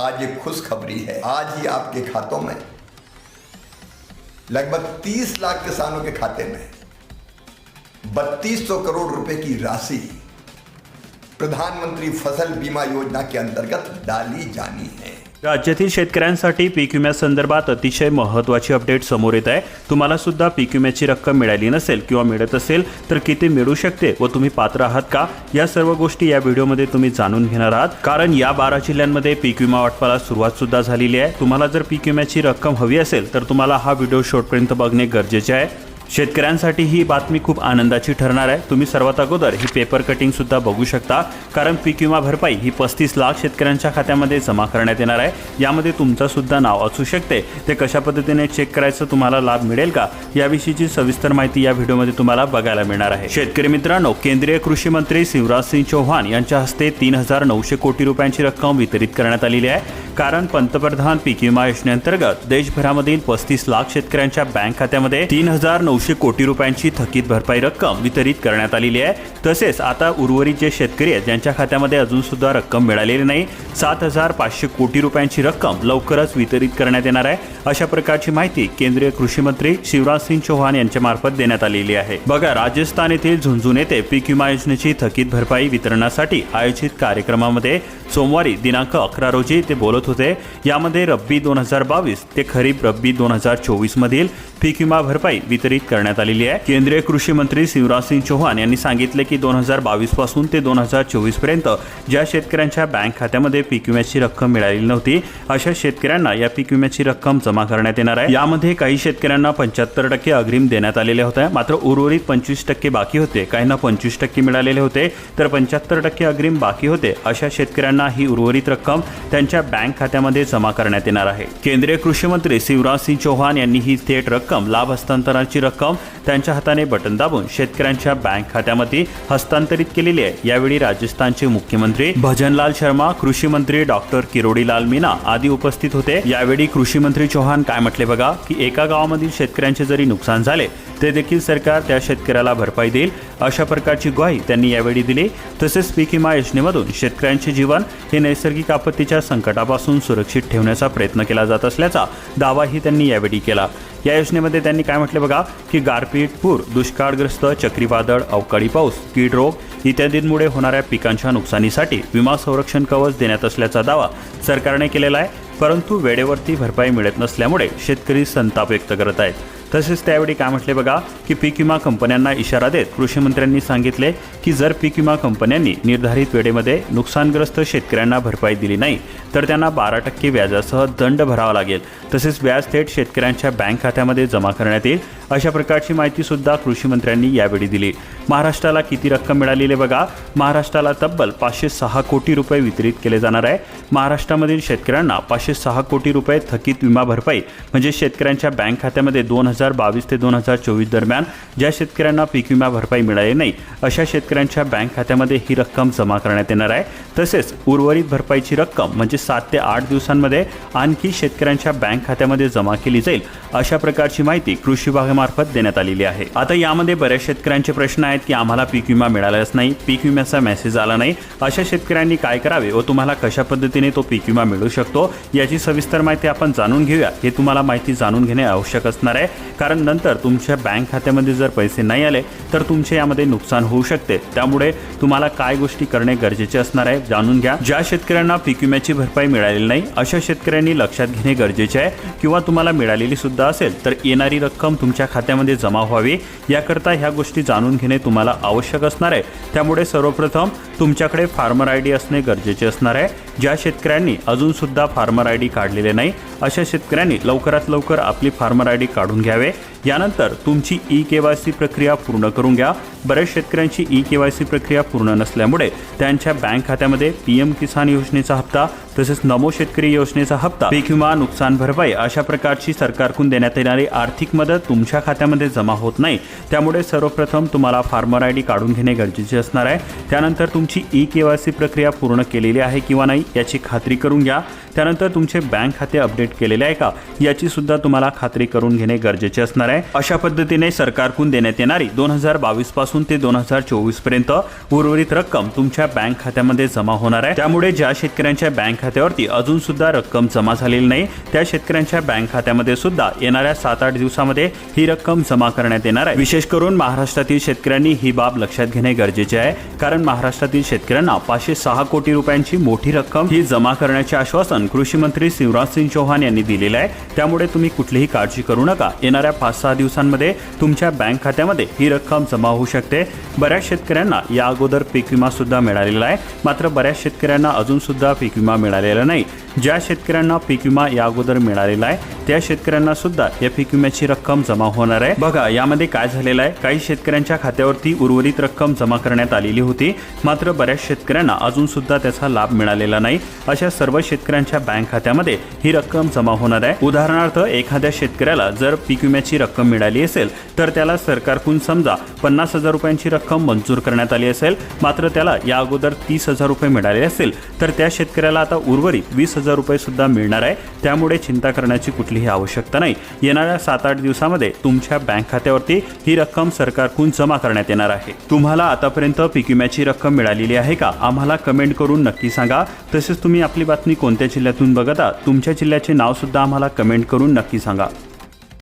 आज ये खुशखबरी है। आज ही आपके खातों में। लगभग 30 लाख किसानों के खाते में 3200 करोड़ रुपए की राशि प्रधानमंत्री फ़सल बीमा योजना के अंतर्गत डाली जानी है। राज्यातील शेतकऱ्यांसाठी पीक विम्यासंदर्भात अतिशय महत्त्वाची अपडेट समोर येत आहे. तुम्हाला सुद्धा पीक विम्याची रक्कम मिळाली नसेल किंवा मिळत असेल तर किती मिळू शकते व तुम्ही पात्र आहात का? या सर्व गोष्टी या व्हिडिओमध्ये तुम्ही जाणून घेणार आहात. कारण या बारा जिल्ह्यांमध्ये पीक विमा वाटपाला सुरुवात सुद्धा झालेली आहे. तुम्हाला जर पीक विम्याची रक्कम हवी असेल तर तुम्हाला हा व्हिडिओ शेवटपर्यंत बघणे गरजेचे आहे. शेतकऱ्यांसाठी ही बातमी खूप आनंदाची ठरणार आहे. तुम्ही सर्वात अगोदर ही पेपर कटिंग सुद्धा बघू शकता. कारण पीक विमा भरपाई ही पस्तीस लाख शेतकऱ्यांच्या खात्यामध्ये जमा करण्यात येणार आहे. यामध्ये तुमचं सुद्धा नाव असू शकते. ते कशा पद्धतीने चेक करायचं तुम्हाला लाभ मिळेल का? याविषयीची सविस्तर माहिती या व्हिडिओमध्ये तुम्हाला बघायला मिळणार आहे. शेतकरी मित्रांनो केंद्रीय कृषी मंत्री शिवराज सिंग चौहान यांच्या हस्ते तीन हजार नऊशे कोटी रुपयांची रक्कम वितरित करण्यात आलेली आहे. कारण पंतप्रधान पीक विमा योजनेअंतर्गत देशभरामधील पस्तीस लाख शेतकऱ्यांच्या बँक खात्यामध्ये तीन हजार नऊ नऊशे कोटी रुपयांची थकीत भरपाई रक्कम वितरित करण्यात आलेली आहे. तसेच आता उर्वरित जे शेतकरी आहेत ज्यांच्या खात्यामध्ये अजून सुद्धा रक्कम मिळालेली नाही सात हजार पाचशे कोटी रुपयांची रक्कम लवकरच वितरित करण्यात येणार आहे. अशा प्रकारची माहिती केंद्रीय कृषी मंत्री शिवराज सिंग चौहान यांच्या मार्फत देण्यात आलेली आहे. बघा राजस्थान येथील झुंझुन येथे पीक विमा योजनेची थकीत भरपाई वितरणासाठी आयोजित कार्यक्रमामध्ये सोमवारी दिनांक अकरा रोजी ते बोलत होते. यामध्ये रब्बी दोन हजार बावीस ते खरीप रब्बी दोन हजार चोवीस मधील पीक विमा भरपाई वितरित करण्यात आलेली आहे. केंद्रीय कृषी मंत्री शिवराज सिंग चौहान यांनी सांगितले की दोन हजार बावीसपासून ते दोन हजार चोवीसपर्यंत ज्या शेतकऱ्यांच्या बँक खात्यामध्ये पीक विम्याची रक्कम मिळालेली नव्हती अशा शेतकऱ्यांना या पीक विम्याची रक्कम जमा करण्यात येणार आहे. यामध्ये काही शेतकऱ्यांना पंच्याहत्तर टक्के अग्रिम देण्यात आलेले होते. मात्र उर्वरित पंचवीस टक्के बाकी होते. काहींना पंचवीस टक्के मिळालेले होते तर पंच्याहत्तर टक्के अग्रिम बाकी होते. अशा शेतकऱ्यांना ही उर्वरित रक्कम त्यांच्या बँक खात्यामध्ये जमा करण्यात येणार आहे. केंद्रीय कृषी मंत्री शिवराज सिंग चौहान यांनी ही थेट रक्कम लाभ हस्तांतरणाची रक्कम त्यांच्या हाताने बटन दाबून शेतकऱ्यांच्या बँक खात्यामध्ये हस्तांतरित केलेली आहे. यावेळी राजस्थानचे मुख्यमंत्री भजनलाल शर्मा कृषी मंत्री डॉक्टर किरोडीलाल मीना आदी उपस्थित होते. यावेळी कृषी मंत्री चौहान काय म्हटले बघा की एका गावामधील शेतकऱ्यांचे जरी नुकसान झाले ते देखील सरकार त्या शेतकऱ्याला भरपाई देईल अशा प्रकारची ग्वाही त्यांनी यावेळी दिली. तसेच पीक विमा योजनेमधून शेतकऱ्यांचे जीवन हे नैसर्गिक आपत्तीच्या संकटापासून सुरक्षित ठेवण्याचा प्रयत्न केला जात असल्याचा दावाही त्यांनी यावेळी केला. या योजनेमध्ये त्यांनी काय म्हटले बघा की गारपीट पूर दुष्काळग्रस्त चक्रीवादळ अवकाळी पाऊस कीड रोग इत्यादींमुळे होणाऱ्या पिकांच्या नुकसानीसाठी विमा संरक्षण कवच देण्यात असल्याचा दावा सरकारने केलेला आहे परंतु वेळेवरती भरपाई मिळत नसल्यामुळे शेतकरी संताप व्यक्त करत आहेत. तसेच त्यावेळी काय म्हटले बघा की पीक विमा कंपन्यांना इशारा देत कृषीमंत्र्यांनी सांगितले की जर पीक विमा कंपन्यांनी निर्धारित वेळेमध्ये नुकसानग्रस्त शेतकऱ्यांना भरपाई दिली नाही तर त्यांना बारा टक्के व्याजासह दंड भरावा लागेल. तसेच व्याज थेट शेतकऱ्यांच्या बँक खात्यामध्ये जमा करण्यात येईल अशा प्रकारची माहिती सुद्धा कृषी मंत्र्यांनी यावेळी दिली. महाराष्ट्राला किती रक्कम मिळालेली बघा महाराष्ट्राला तब्बल पाचशे सहा कोटी रुपये वितरित केले जाणार आहे. महाराष्ट्रामधील शेतकऱ्यांना पाचशे सहा कोटी रुपये थकीत विमा भरपाई म्हणजे शेतकऱ्यांच्या बँक खात्यामध्ये दोन हजार बावीस ते दोन हजार चोवीस दरम्यान ज्या शेतकऱ्यांना पीक विमा भरपाई मिळाली नाही अशा शेतकऱ्यांच्या बँक खात्यामध्ये ही रक्कम जमा करण्यात येणार आहे. तसेच उर्वरित भरपाईची रक्कम म्हणजे सात ते आठ दिवसांमध्ये आणखी शेतकऱ्यांच्या बँक खात्यामध्ये जमा केली जाईल अशा प्रकारची माहिती कृषी विभागामार्फत देण्यात आलेली आहे. आता यामध्ये बऱ्याच शेतकऱ्यांचे प्रश्न आहेत की आम्हाला पीक विमा मिळालाच नाही पीक विम्याचा मेसेज आला नाही. अशा शेतकऱ्यांनी काय करावे व तुम्हाला कशा पद्धतीने तो पीक विमा मिळू शकतो याची सविस्तर माहिती आपण जाणून घेऊया. हे तुम्हाला माहिती जाणून घेणे आवश्यक असणार आहे. कारण नंतर तुमच्या बँक खात्यामध्ये जर पैसे नाही आले तर तुमचे यामध्ये नुकसान होऊ शकते. त्यामुळे तुम्हाला काय गोष्टी करणे गरजेचे असणार आहे जाणून घ्या. ज्या शेतकऱ्यांना पीक विम्याची भरपाई मिळालेली नाही अशा शेतकऱ्यांनी लक्षात घेणे गरजेचे आहे. किंवा तुम्हाला मिळालेली सुद्धा असेल तर येणारी रक्कम तुमच्या खात्यामध्ये जमा व्हावी. याकरता ह्या गोष्टी जाणून घेणे तुम्हाला आवश्यक असणार आहे. त्यामुळे सर्वप्रथम तुमच्याकडे फार्मर आय डी असणे गरजेचे असणार आहे. ज्या शेतकऱ्यांनी अजून सुद्धा फार्मर आय डी काढलेले नाही अशा शेतकऱ्यांनी लवकरात लवकर आपली फार्मर आय डी काढून घ्यावे. यानंतर तुमची ई के वाय सी प्रक्रिया पूर्ण करून घ्या. बऱ्याच शेतकऱ्यांची ई के वाय सी प्रक्रिया पूर्ण नसल्यामुळे त्यांच्या बँक खात्यामध्ये पी एम किसान योजनेचा हप्ता तसेच नमो शेतकरी योजनेचा हप्ता पीक विमा नुकसान भरपाई अशा प्रकारची सरकारकडून देण्यात येणारी आर्थिक मदत तुमच्या खात्यामध्ये जमा होत नाही. त्यामुळे सर्वप्रथम तुम्हाला फार्मर आय डी काढून घेणे गरजेचे असणार आहे. त्यानंतर तुमची ई के वाय सी प्रक्रिया पूर्ण केलेली आहे किंवा नाही याची खात्री करून घ्या. त्यानंतर तुमचे बँक खाते अपडेट केलेले आहे का? याची सुद्धा तुम्हाला खात्री करून घेणे गरजेचे असणार आहे. अशा पद्धतीने सरकारकडून देण्यात येणारी दोन हजार बावीसपासून ते दोन हजार चोवीसपर्यंत उर्वरित रक्कम तुमच्या बँक खात्यामध्ये जमा होणार आहे. त्यामुळे ज्या शेतकऱ्यांच्या बँक खात्यावरती अजून सुद्धा रक्कम जमा झालेली नाही त्या शेतकऱ्यांच्या बँक खात्यामध्ये सुद्धा येणाऱ्या सात आठ दिवसामध्ये ही रक्कम जमा करण्यात येणार आहे. विशेष करून महाराष्ट्रातील शेतकऱ्यांनी ही बाब लक्षात घेणे गरजेचे आहे कारण महाराष्ट्रातील शेतकऱ्यांना पाचशे सहा कोटी रुपयांची मोठी रक्कम ही जमा करण्याचे आश्वासन कृषी मंत्री शिवराज सिंग चौहान यांनी दिलेलं आहे. त्यामुळे तुम्ही कुठलीही काळजी करू नका. येणाऱ्या पाच सहा दिवसांमध्ये तुमच्या बँक खात्यामध्ये ही रक्कम जमा होऊ शकते. बऱ्याच शेतकऱ्यांना या अगोदर पीक विमा सुद्धा मिळालेला आहे. मात्र बऱ्याच शेतकऱ्यांना अजून सुद्धा पीक विमा मिळालेला नाही. ज्या शेतकऱ्यांना पीक विमा या अगोदर मिळालेला आहे त्या शेतकऱ्यांना सुद्धा या पीक विम्याची रक्कम जमा होणार आहे. बघा यामध्ये काय झालेलं आहे? काही शेतकऱ्यांच्या खात्यावरती उर्वरित रक्कम जमा करण्यात आलेली होती. मात्र बऱ्याच शेतकऱ्यांना अजून सुद्धा त्याचा लाभ मिळालेला नाही. अशा सर्व शेतकऱ्यांच्या बँक खात्यामध्ये ही रक्कम जमा होणार आहे. उदाहरणार्थ एखाद्या शेतकऱ्याला जर पीक विम्याची रक्कम मिळाली असेल तर त्याला सरकारकडून समजा पन्नास हजार रुपयांची रक्कम मंजूर करण्यात आली असेल. मात्र त्याला या अगोदर तीस हजार रुपये मिळाले असेल तर त्या शेतकऱ्याला आता उर्वरित वीस हजार रुपये सुद्धा मिळणार आहे. त्यामुळे चिंता करण्याची कुठलीही आवश्यकता नाही. येणाऱ्या सात आठ दिवसामध्ये तुमच्या बँक खात्यावरती ही रक्कम सरकारकडून जमा करण्यात येणार आहे. तुम्हाला आतापर्यंत पीक विम्याची रक्कम मिळालेली आहे का? आम्हाला कमेंट करून नक्की सांगा. तसेच तुम्ही आपली बातमी कोणत्या जिल्ह्यातून बघता तुमच्या जिल्ह्याचे नाव सुद्धा आम्हाला कमेंट करून नक्की सांगा.